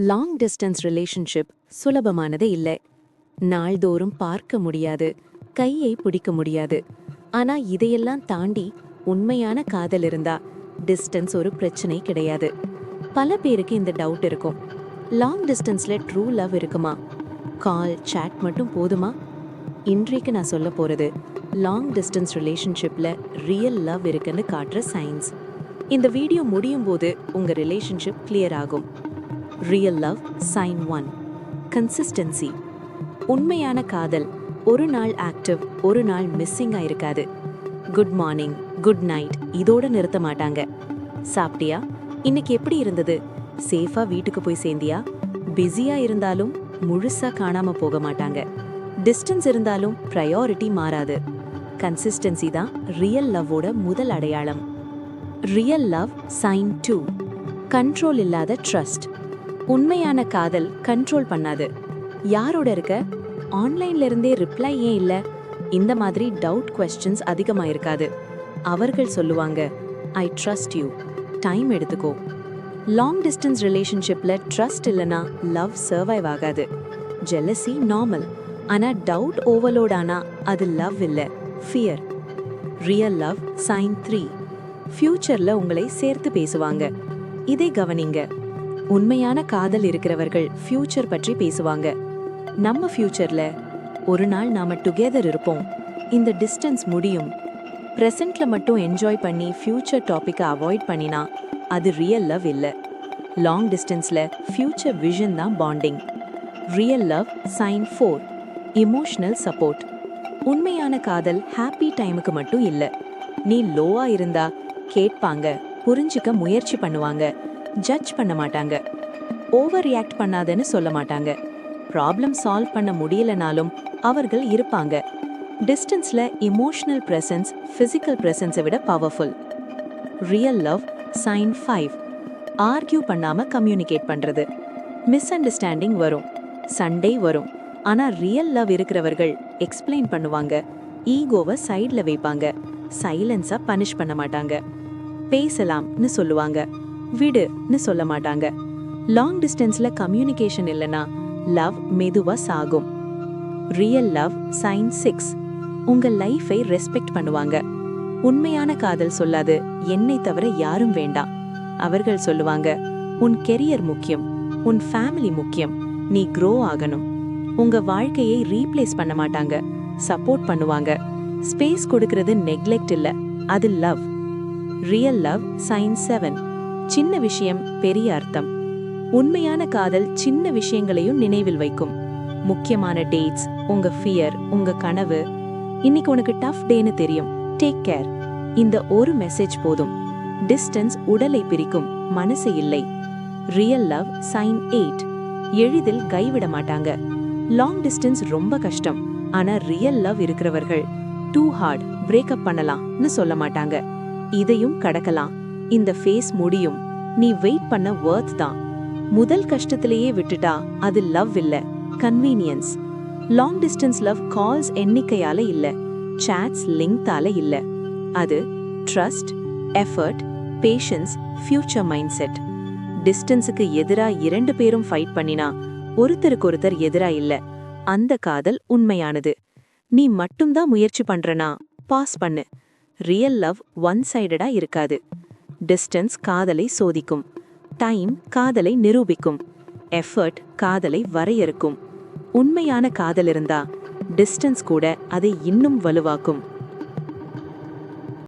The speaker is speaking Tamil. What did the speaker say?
லாங் டிஸ்டன்ஸ் ரிலேஷன்ஷிப் சுலபமானதே இல்லை. நாள்தோறும் பார்க்க முடியாது. கையை பிடிக்க முடியாது. ஆனா இதையெல்லாம் தாண்டி உண்மையான காதல் இருந்தா டிஸ்டன்ஸ் ஒரு பிரச்சனை கிடையாது. பல பேருக்கு இந்த டவுட் இருக்கும். லாங் டிஸ்டன்ஸ்ல ட்ரூ லவ் இருக்குமா? கால் சேட் மட்டும் போதுமா? இன்றைக்கு நான் சொல்ல போறது லாங் டிஸ்டன்ஸ் ரிலேஷன்ஷிப்ல ரியல் லவ் இருக்குன்னு காட்டுற சயின்ஸ் இந்த வீடியோ முடியும் போது உங்க ரிலேஷன்ஷிப் கிளியர் ஆகும். Real love sign one consistency உண்மையான காதல். ஒரு நாள் ஆக்டிவ் ஒரு நாள் மிஸ்ஸிங்காக இருக்காது. குட் மார்னிங் குட் நைட் இதோட நிறுத்த மாட்டாங்க. சாப்பிட்டியா? இன்னைக்கு எப்படி இருந்தது? சேஃபாக வீட்டுக்கு போய் சேர்ந்தியா? பிஸியாக இருந்தாலும் முழுசாக காணாமல் போக மாட்டாங்க. டிஸ்டன்ஸ் இருந்தாலும் ப்ரையாரிட்டி மாறாது. கன்சிஸ்டன்சி தான் ரியல் லவ்வோட முதல் அடையாளம். Real love sign two control இல்லாத ட்ரஸ்ட் உண்மையான காதல் கண்ட்ரோல் பண்ணாது. யாரோட இருக்க? ஆன்லைன்ல இருந்தே ரிப்ளை ஏன் இல்ல? இந்த மாதிரி டவுட் கொஸ்டின்ஸ் அதிகமாக இருக்காது அவர்கள் சொல்லுவாங்க ஐ ட்ரஸ்ட் யூ டைம் எடுத்துக்கோ. லாங் டிஸ்டன்ஸ் ரிலேஷன்ஷிப்ல ட்ரஸ்ட் இல்லனா லவ் சர்வைவ் ஆகாது. ஜெலசி நார்மல் ஆனா டவுட் ஓவர்லோட் ஆனா அது லவ் இல்ல. Fear real love sign three ஃபியூச்சர்ல உங்களை சேர்த்து பேசுவாங்க. இதை கவனிங்க. உண்மையான காதல் இருக்கிறவர்கள் ஃபியூச்சர் பற்றி பேசுவாங்க. நம்ம ஃபியூச்சர்ல ஒரு நாள் நாம டுகெதர் இருப்போம். இந்த டிஸ்டன்ஸ் முடியும். ப்ரெசண்ட்ல மட்டும் என்ஜாய் பண்ணி ஃபியூச்சர் டாப்பிக்கை அவாய்ட் பண்ணினா அது ரியல் லவ் இல்லை. லாங் டிஸ்டன்ஸில் ஃபியூச்சர் விஷன் தான் bonding real love sign four emotional support உண்மையான காதல் ஹாப்பி டைமுக்கு மட்டும் இல்லை. நீ லோவாக இருந்தா கேட்பாங்க புரிஞ்சுக்க முயற்சி பண்ணுவாங்க. ஜட்ஜ் பண்ண மாட்டாங்க. ஓவர் ரியாக்ட் பண்ணாதன்னு சொல்ல மாட்டாங்க. ப்ராப்ளம் சால்வ் பண்ண முடியலனாலும் அவர்கள் இருப்பாங்க. டிஸ்டன்ஸில் இமோஷனல் ப்ரெசன்ஸ் ஃபிசிக்கல் ப்ரெசன்ஸை விட powerful real love sign five argue பண்ணாமல் கம்யூனிகேட் பண்ணுறது மிஸ் அண்டர்ஸ்டாண்டிங் வரும். சண்டே வரும். ஆனால் ரியல் லவ் இருக்கிறவர்கள் எக்ஸ்பிளைன் பண்ணுவாங்க. ஈகோவை சைடில் வைப்பாங்க. சைலன்ஸாக பனிஷ் பண்ண மாட்டாங்க. பேசலாம்னு சொல்லுவாங்க. விடுன்னு சொல்ல மாட்டாங்க. லாங் டிஸ்டன்ஸ்ல கம்யூனிகேஷன் இல்லனா லவ் மெதுவா சாகும். ரியல் லவ் சைன் சிக்ஸ் உங்க லைஃபை ரெஸ்பெக்ட் பண்ணுவாங்க. உண்மையான காதல் சொல்லாது என்னை தவிர யாரும் வேண்டாம். அவர்கள் சொல்லுவாங்க உன் கெரியர் முக்கியம் உன் ஃபேமிலி முக்கியம் நீ க்ரோ ஆகணும். உங்க வாழ்க்கையை ரீப்ளேஸ் பண்ண மாட்டாங்க சப்போர்ட் பண்ணுவாங்க. ஸ்பேஸ் கொடுக்கறது நெக்லெக்ட் இல்ல அது love real love sign seven சின்ன விஷயம் பெரிய அர்த்தம். உண்மையான காதல் சின்ன விஷயங்களையும் நினைவில் வைக்கும். முக்கியமான டேட்ஸ் உங்க ஃபியர் உங்க கனவு. இன்னைக்கு உனக்கு டஃப் டேன்னு தெரியும். டேக் கேர் இந்த ஒரு மெசேஜ் போதும். டிஸ்டன்ஸ் உடலை பிரிக்கும். மனசு இல்லை. ரியல் லவ் சைன் எயிட் எளிதில் கைவிட மாட்டாங்க. லாங் டிஸ்டன்ஸ் ரொம்ப கஷ்டம். ஆனா ரியல் லவ் இருக்கிறவர்கள் டூ ஹார்ட் பிரேக்கப் பண்ணலாம்னு சொல்ல மாட்டாங்க. இதையும் கடக்கலாம். இந்த ஃபேஸ் முடியும். நீ வெயிட் பண்ண வர்த் தான். முதல் கஷ்டத்திலேயே விட்டுட்டா அது லவ் இல்ல convenience long distance love calls எண்ணிக்கையால இல்ல சாட்ஸ் லிங்க்தால இல்ல. அது trust effort patience future mindset டிஸ்டன்ஸுக்கு எதிரா இரண்டு பேரும் ஃபைட் பண்ணினா ஒருத்தருக்கு ஒருத்தர் எதிரா இல்ல அந்த காதல் உண்மையானது. நீ மட்டும்தான் முயற்சி பண்றனா பாஸ் பண்ணு. ரியல் லவ் ஒன் சைடடா இருக்காது. டிஸ்டன்ஸ் காதலை சோதிக்கும். டைம் காதலை நிரூபிக்கும். எஃபர்ட் காதலை வரையறுக்கும். உண்மையான காதல் இருந்தா டிஸ்டன்ஸ் கூட அதை இன்னும் வலுவாக்கும்.